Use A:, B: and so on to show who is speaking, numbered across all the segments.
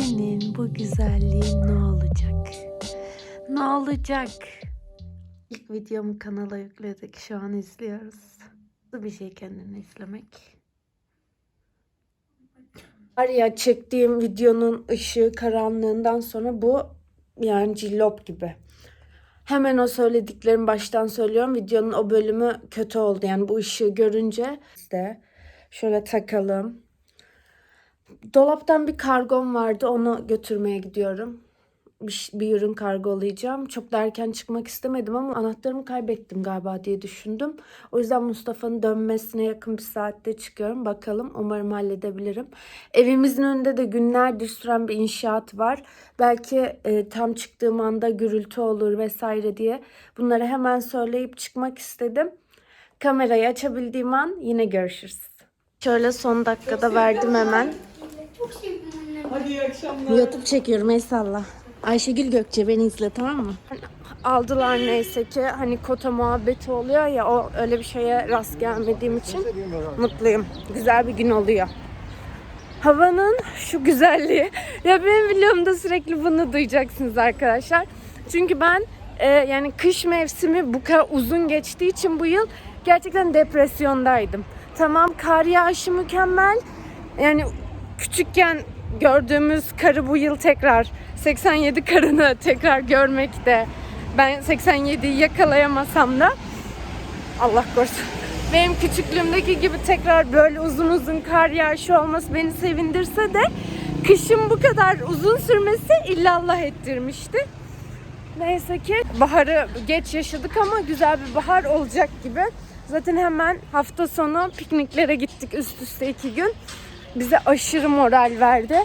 A: senin bu güzelliğin ne olacak? Ne olacak? İlk videomu kanala yükledik. Şu an izliyoruz. Nasıl bir şey kendini izlemek? Var ya çektiğim videonun ışığı karanlığından sonra bu yani cillop gibi. Hemen o söylediklerimi baştan söylüyorum. Videonun o bölümü kötü oldu. Yani bu ışığı görünce işte şöyle takalım. Dolaptan bir kargom vardı. Onu götürmeye gidiyorum. Bir, bir ürün kargolayacağım. Çok da erken çıkmak istemedim ama anahtarımı kaybettim galiba diye düşündüm. O yüzden Mustafa'nın dönmesine yakın bir saatte çıkıyorum. Bakalım umarım halledebilirim. Evimizin önünde de günlerdir süren bir inşaat var. Belki e, tam çıktığım anda gürültü olur vesaire diye bunları hemen söyleyip çıkmak istedim. Kamerayı açabildiğim an yine görüşürüz. Şöyle son dakikada verdim hemen.
B: Hadi iyi akşamlar.
A: YouTube çekiyorum eyvallah. Ayşegül Gökçe beni izle tamam mı? Aldılar neyse ki hani kota muhabbeti oluyor ya o öyle bir şeye rast gelmediğim için mutluyum. Güzel bir gün oluyor. Havanın şu güzelliği. Ya benim videomda sürekli bunu duyacaksınız arkadaşlar. Çünkü ben e, yani kış mevsimi bu kadar uzun geçtiği için bu yıl gerçekten depresyondaydım. Tamam kar yağışı mükemmel. Yani küçükken gördüğümüz karı bu yıl tekrar 87 karını tekrar görmek de ben 87'yi yakalayamasam da Allah korusun. Benim küçüklüğümdeki gibi tekrar böyle uzun uzun kar yağışı olması beni sevindirse de kışın bu kadar uzun sürmesi illallah ettirmişti. Neyse ki baharı geç yaşadık ama güzel bir bahar olacak gibi. Zaten hemen hafta sonu pikniklere gittik üst üste iki gün. Bize aşırı moral verdi.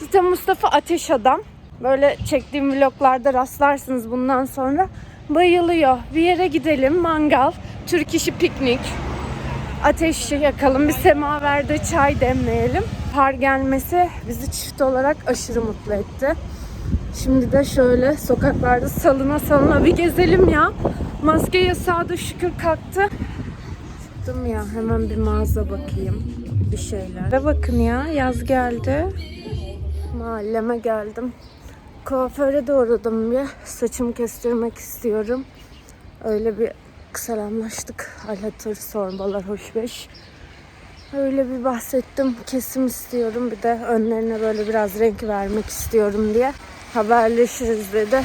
A: Zaten Mustafa ateş adam. Böyle çektiğim vloglarda rastlarsınız bundan sonra. Bayılıyor. Bir yere gidelim mangal, Türk işi piknik. Ateş yakalım, bir semaverde çay demleyelim. Par gelmesi bizi çift olarak aşırı mutlu etti. Şimdi de şöyle sokaklarda salına salına bir gezelim ya. Maske yasağı da şükür kalktı. Çıktım ya hemen bir mağaza bakayım. Bir şeyler. Ve bakın ya yaz geldi. Mahalleme geldim. Kuaföre de uğradım bir. Saçımı kestirmek istiyorum. Öyle bir selamlaştık. Hal hatır sormalar hoş beş. Öyle bir bahsettim. Kesim istiyorum. Bir de önlerine böyle biraz renk vermek istiyorum diye. Haberleşiriz dedi.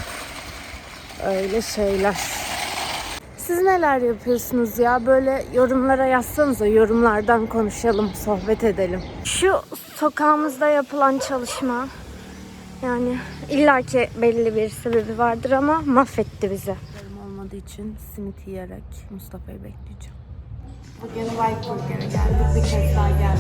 A: Öyle şeyler. Siz neler yapıyorsunuz ya? Böyle yorumlara yazsanıza. Yorumlardan konuşalım, sohbet edelim. Şu sokağımızda yapılan çalışma yani illaki belli bir sebebi vardır ama mahvetti bizi. olmadığı için simit yiyerek Mustafa'yı bekleyeceğim. Bugün White Burger'a geldik. Bir kez daha gelmiştik.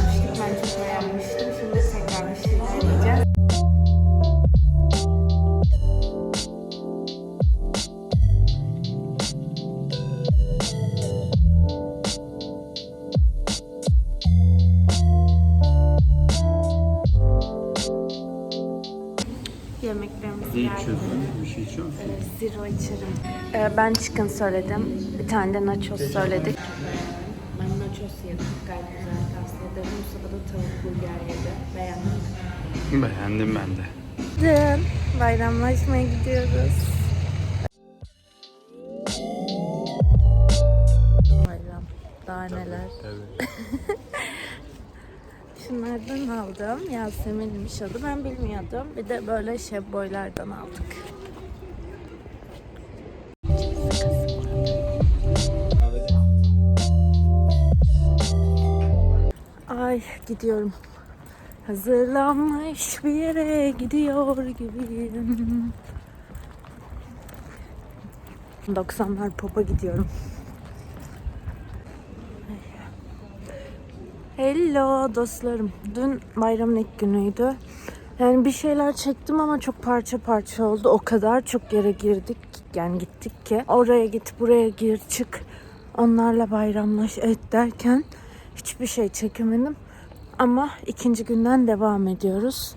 A: Ben chicken söyledim. Bir tane de nachos söyledik. Ben nachos yedim. Gayet güzel tavsiye ederim. Mustafa da tavuk burger yedi. Beğendim.
C: Beğendim ben de.
A: Dün bayramlaşmaya gidiyoruz. Bayram. Daha neler.
C: Evet.
A: Şunlardan aldım. Yasemin'miş adı. Ben bilmiyordum. Bir de böyle şef boylardan aldık. Ay gidiyorum. Hazırlanmış bir yere gidiyor gibiyim. 90'lar popa gidiyorum. Hello dostlarım. Dün bayramın ilk günüydü. Yani bir şeyler çektim ama çok parça parça oldu. O kadar çok yere girdik yani gittik ki. Oraya git buraya gir çık. Onlarla bayramlaş et derken hiçbir şey çekemedim. Ama ikinci günden devam ediyoruz.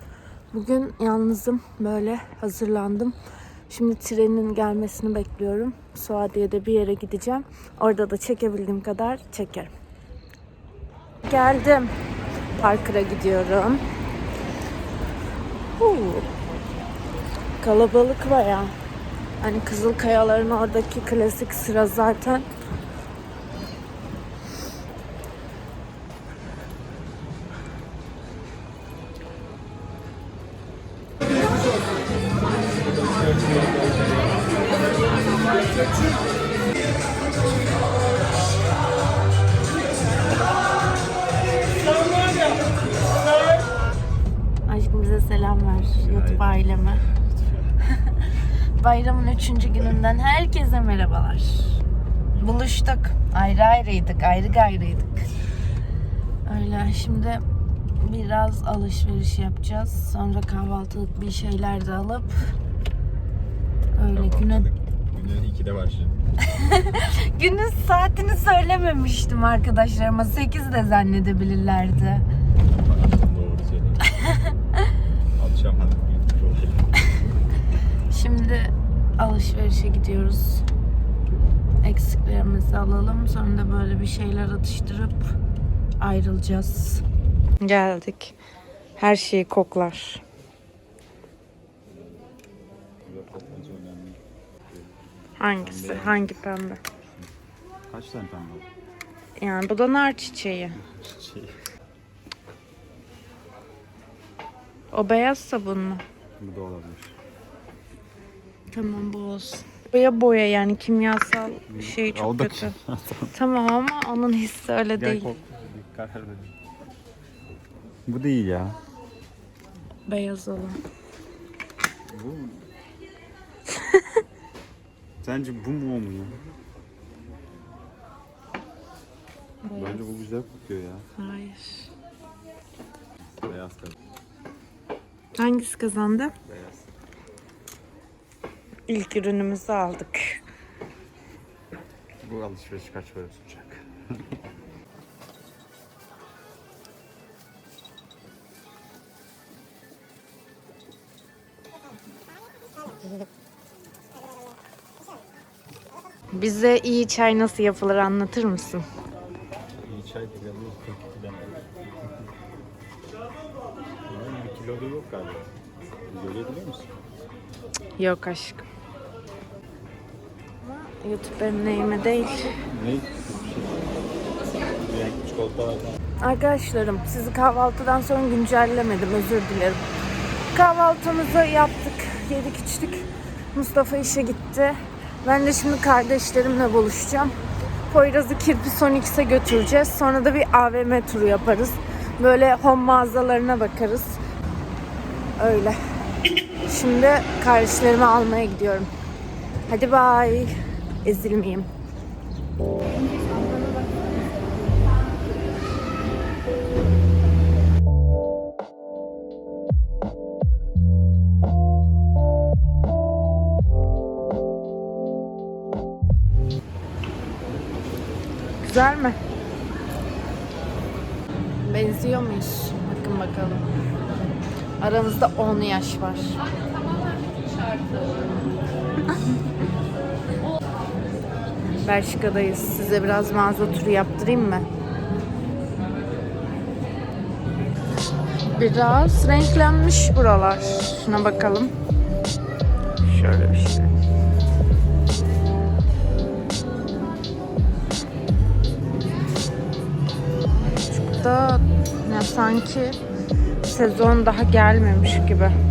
A: Bugün yalnızım böyle hazırlandım. Şimdi trenin gelmesini bekliyorum. Suadiye'de bir yere gideceğim. Orada da çekebildiğim kadar çekerim. Geldim. Parker'a gidiyorum. Huu. Kalabalık baya. Hani Kızıl Kayaların oradaki klasik sıra zaten. Bayramın üçüncü gününden herkese merhabalar. Buluştuk. Ayrı ayrıydık, ayrı gayrıydık. Öyle şimdi biraz alışveriş yapacağız. Sonra kahvaltılık bir şeyler de alıp öyle güne
C: Günün 2'de başlıyor.
A: günün saatini söylememiştim arkadaşlarıma. 8 de zannedebilirlerdi.
C: Doğru söylüyorsun. Alışamadım.
A: Şimdi alışverişe gidiyoruz. Eksiklerimizi alalım. Sonra da böyle bir şeyler atıştırıp ayrılacağız. Geldik. Her şeyi koklar. Hangisi? Hangi pembe?
C: Kaç tane pembe oldu?
A: Yani bu da nar çiçeği.
C: Şey,
A: O beyaz sabun mu?
C: bu da olabilir.
A: Tamam bu olsun. Boya boya yani kimyasal şey çok
C: da
A: kötü. Tamam ama onun hissi öyle
C: Gel
A: değil.
C: Bu değil ya.
A: Beyaz olan.
C: Bu mu? Sence bu mu o mu ya? Bence bu güzel kokuyor ya.
A: Hayır.
C: Beyaz kadın.
A: Hangisi kazandı?
C: Beyaz.
A: İlk ürünümüzü aldık.
C: Bu alışveriş kaç para tutacak?
A: Bize iyi çay nasıl yapılır anlatır mısın?
C: İyi çay pilavı 42 lira. Yani bir kilo da yok galiba. Görebiliyor musun?
A: Yok aşkım. YouTube benim neyime değil.
C: Ne? Çikolatalardan.
A: Arkadaşlarım sizi kahvaltıdan sonra güncellemedim özür dilerim. Kahvaltımızı yaptık, yedik içtik. Mustafa işe gitti. Ben de şimdi kardeşlerimle buluşacağım. Poyraz'ı Kirpi Sonix'e götüreceğiz. Sonra da bir AVM turu yaparız. Böyle home mağazalarına bakarız. Öyle. Şimdi kardeşlerimi almaya gidiyorum. Hadi bay. Ezilmeyeyim. Güzel mi? Benziyor muyuz? Bakın bakalım. Aramızda 10 yaş var. Belçika'dayız. Size biraz mağaza turu yaptırayım mı? Biraz renklenmiş buralar. Şuna bakalım. Şöyle bir şey. da ya sanki sezon daha gelmemiş gibi.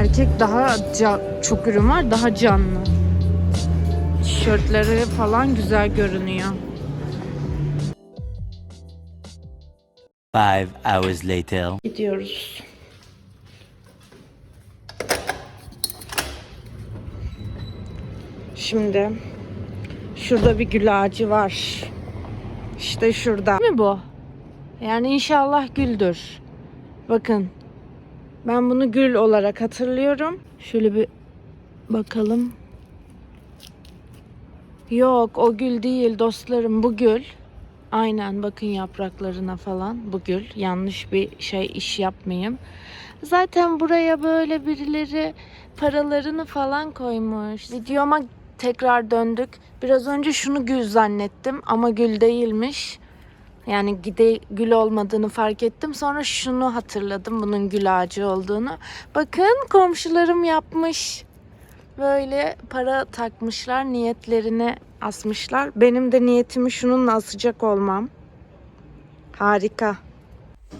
A: Erkek daha ca- çok ürün var, daha canlı. Tişörtleri falan güzel görünüyor.
D: Five hours later.
A: Gidiyoruz. Şimdi şurada bir gül ağacı var. İşte şurada. mi bu? Yani inşallah güldür. Bakın. Ben bunu gül olarak hatırlıyorum. Şöyle bir bakalım. Yok o gül değil dostlarım bu gül. Aynen bakın yapraklarına falan bu gül. Yanlış bir şey iş yapmayayım. Zaten buraya böyle birileri paralarını falan koymuş. Videoma tekrar döndük. Biraz önce şunu gül zannettim ama gül değilmiş. Yani gide gül olmadığını fark ettim. Sonra şunu hatırladım bunun gül ağacı olduğunu. Bakın komşularım yapmış. Böyle para takmışlar, niyetlerini asmışlar. Benim de niyetimi şununla asacak olmam. Harika.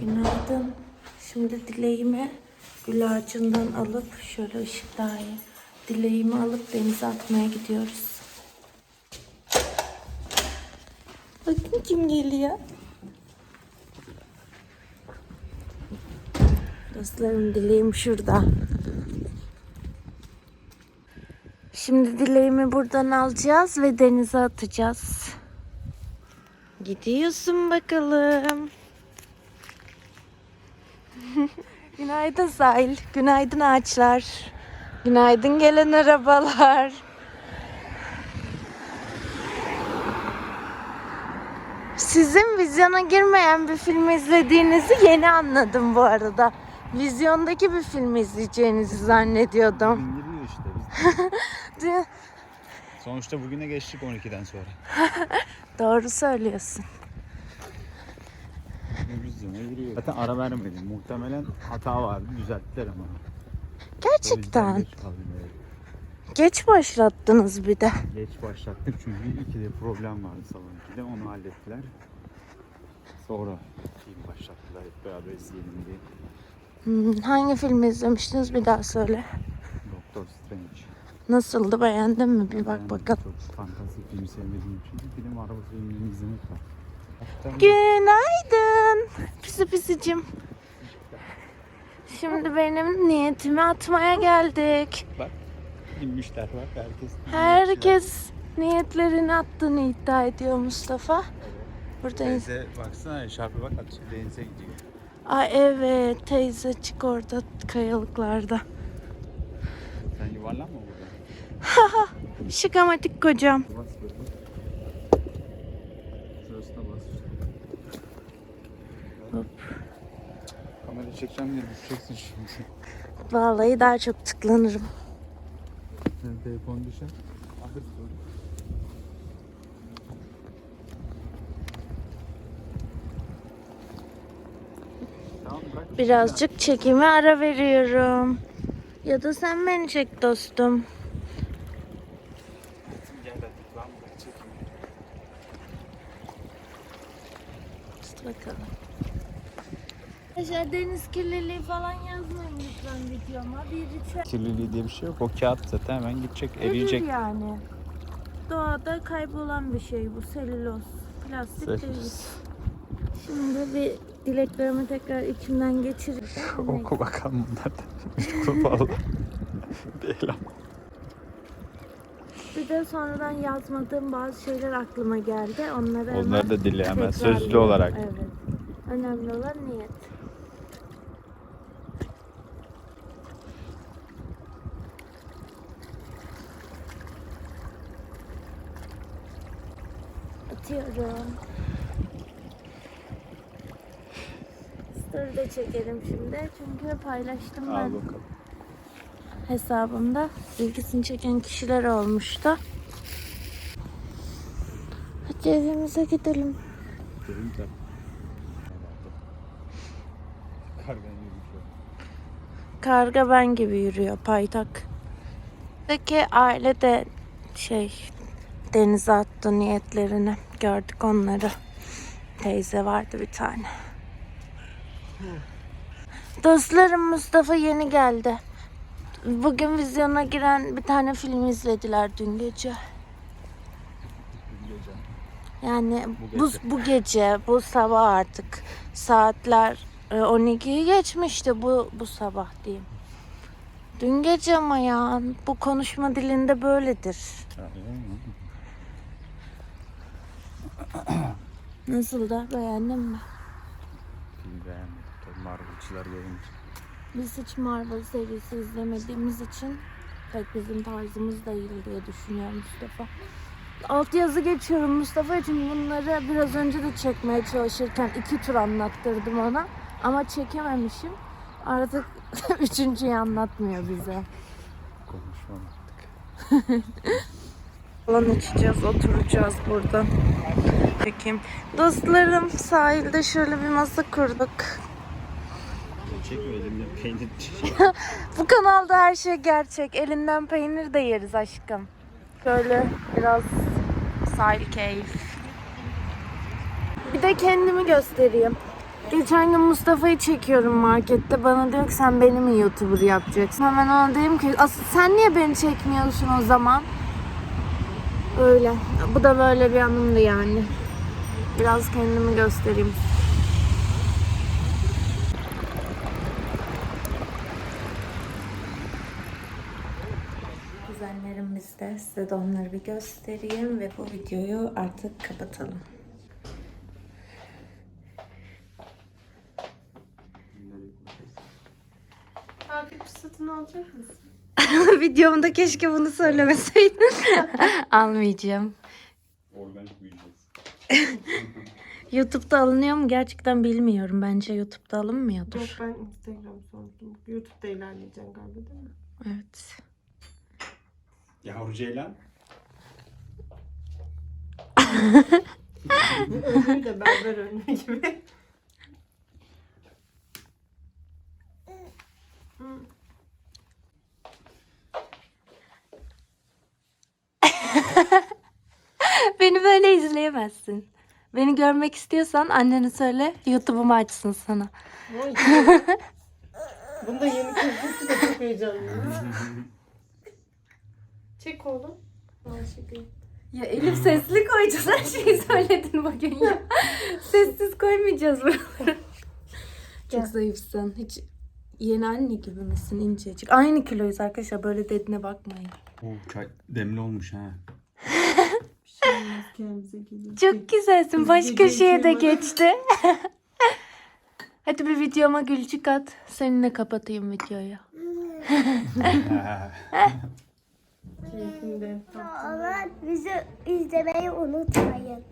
A: Günaydın. Şimdi dileğimi gül ağacından alıp şöyle ışık daha iyi. Dileğimi alıp denize atmaya gidiyoruz. Bakın kim geliyor. Dostlarım dileğim şurada. Şimdi dileğimi buradan alacağız ve denize atacağız. Gidiyorsun bakalım. Günaydın sahil. Günaydın ağaçlar. Günaydın gelen arabalar. Sizin vizyona girmeyen bir film izlediğinizi yeni anladım bu arada. Vizyondaki bir film izleyeceğinizi zannediyordum.
C: Giriyor işte biz. Sonuçta bugüne geçtik 12'den sonra.
A: Doğru söylüyorsun.
C: Vizyona giriyor. Zaten ara vermedim. Muhtemelen hata vardı. Düzelttiler ama. O yüzden
A: Gerçekten.
C: Geç kaldım böyle.
A: Geç başlattınız bir de.
C: Geç başlattık çünkü ikide problem vardı salon 2'de. Onu hallettiler. Sonra film başlattılar hep beraber izleyelim diye.
A: Hmm, hangi filmi izlemiştiniz bir daha söyle.
C: Doktor Strange.
A: Nasıldı beğendin mi? Bir bak bakalım.
C: Çok fantastik film sevmediğim için film araba filmlerini izlemek var. Hatta
A: Günaydın. Pisi pisicim. Şimdi benim niyetimi atmaya geldik.
C: bak inmişler bak herkes.
A: Herkes niyetlerini attığını iddia ediyor Mustafa. Buradayız.
C: Teyze baksana şarkı bak atıyor denize gidiyor.
A: Ay evet teyze çık orada kayalıklarda.
C: Sen yuvarlanma burada.
A: Şıkamatik kocam.
C: Bas bas.
A: Hop.
C: Kamera çekeceğim diye düşeceksin şimdi.
A: Vallahi daha çok tıklanırım.
C: Alırsın. Tamam bırak.
A: Birazcık çekime ara veriyorum. Ya da sen beni çek dostum. Bakalım. Arkadaşlar deniz kirliliği falan yazmayın lütfen videoma. Bir lütfen.
C: Kirliliği diye bir şey yok. O kağıt zaten hemen gidecek, eriyecek.
A: yani? Doğada kaybolan bir şey bu. Selüloz. Plastik değil. Şimdi bir dileklerimi tekrar içimden geçirip
C: Oku bakalım bunlardan. Oku falan. Değil ama.
A: bir de sonradan yazmadığım bazı şeyler aklıma geldi. Onları hemen
C: Onları da dile hemen sözlü olarak.
A: Evet. Önemli olan niyet. Atıyorum. Story de çekelim şimdi. Çünkü paylaştım ben
C: Al bakalım.
A: hesabımda. İlgisini çeken kişiler olmuştu. Hadi evimize gidelim.
C: Kargan yürüyüşü.
A: Karga ben gibi yürüyor paytak. Peki aile de şey denize attı niyetlerini. Gördük onları. Teyze vardı bir tane. Dostlarım Mustafa yeni geldi. Bugün vizyona giren bir tane film izlediler dün gece. Yani
C: Bu
A: bu,
C: gece.
A: bu gece, bu sabah artık saatler e, 12'yi geçmişti bu bu sabah diyeyim. Dün gece ama ya bu konuşma dilinde böyledir. Nasıl da beğendin mi?
C: Film beğenmedim. Tabii Marvel'çılar gelince.
A: Biz hiç Marvel serisi izlemediğimiz için pek bizim tarzımız değil diye düşünüyor Mustafa. Alt yazı geçiyorum Mustafa için bunları biraz önce de çekmeye çalışırken iki tur anlattırdım ona. Ama çekememişim. Artık üçüncüyü anlatmıyor bize.
C: Konuşmam artık.
A: falan içeceğiz, oturacağız burada. Bakayım. Dostlarım sahilde şöyle bir masa kurduk.
C: Çekme elimde peynir
A: Bu kanalda her şey gerçek. Elinden peynir de yeriz aşkım. Şöyle biraz sahil keyif. Bir de kendimi göstereyim. Geçen gün Mustafa'yı çekiyorum markette. Bana diyor ki sen beni mi YouTuber yapacaksın? Hemen ona dedim ki asıl sen niye beni çekmiyorsun o zaman? Öyle. Bu da böyle bir anımdı yani. Biraz kendimi göstereyim. Kuzenlerim bizde. Size de onları bir göstereyim ve bu videoyu artık kapatalım.
B: Takipçi satın alacak mısın?
A: Videomda keşke bunu söylemeseydin. Almayacağım.
C: Organik büyüyeceğiz.
A: YouTube'da alınıyor mu gerçekten bilmiyorum. Bence YouTube'da alınmıyordur.
B: Yok ben Instagram sordum. YouTube'da ilerleyeceksin galiba değil mi?
A: Evet.
C: Yavru ceylan.
B: Önlü de berber önlü gibi.
A: Beni izleyemezsin. Beni görmek istiyorsan annene söyle YouTube'umu açsın sana.
B: Vay. Bunda yeni keşfetti de çok heyecanlıyım. Çek oğlum. Ayşegül.
A: Ya Elif sesli koyacağız her şeyi söyledin bugün ya. Sessiz koymayacağız buraları. Çok zayıfsın. Hiç yeni anne gibi misin incecik? Aynı kiloyuz arkadaşlar böyle dediğine bakmayın.
C: Oo, çay demli olmuş ha.
B: Bir şey olmaz kendimize gelin.
A: Çok güzelsin. Başka şeye de geçti. Hadi bir videoma gülcük at. Seninle kapatayım videoyu.
D: Bizi izlemeyi unutmayın.